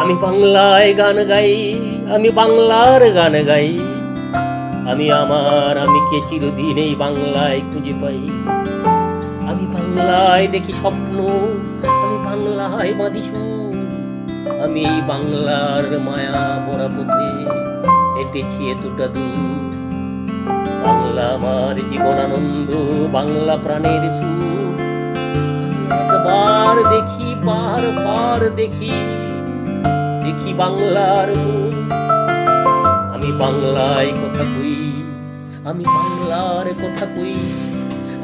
আমি বাংলায় গান গাই, আমি বাংলার গান গাই। আমি আমার, আমি কে চিরদিন এই বাংলায় খুঁজে পাই। আমি বাংলায় দেখি স্বপ্ন, আমি বাংলায় বাঁধি আমি এই বাংলার মায়া পড়া পথে হেঁটেছি এতটা দূর। বাংলা আমার জীবন আনন্দ, বাংলা প্রাণের সুর। একবার দেখি বার দেখি। দেখি বাংলার আমি বাংলায় কথা কই, আমি বাংলার কথা কই।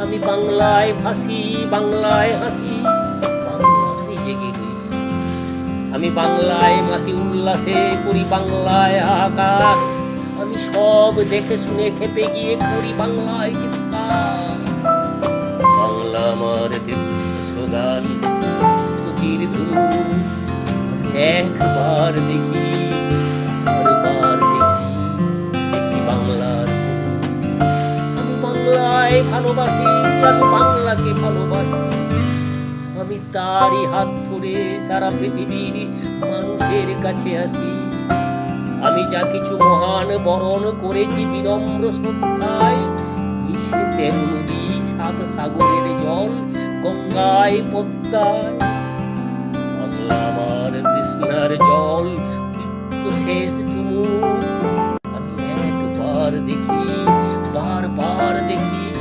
আমি বাংলায় ভাসি, বাংলায় হাসি আমি বাংলায় মাতি উল্লাসে করি বাংলায় আকার। আমি সব দেখে শুনে খেপে গিয়ে করি বাংলায় চিৎকার। বাংলা আমার দিব্য স্লোগান একবার দেখি বারবার দেখি দেখি বাংলার আমি বাংলায় ভালোবাসি, আমি বাংলাকে ভালোবাসি। আমি তারই হাত ধরে সারা পৃথিবীর মানুষের কাছে আসি। আমি যা কিছু মহান বরণ করেছি, বিনম্র শ্রদ্ধায় মিশে তেরো নদী সাত সাগরের জল গঙ্গায় পদ্মায়। জল তৃপ্ত শেষ চুমুক। আমি একবার দেখি বারবার দেখি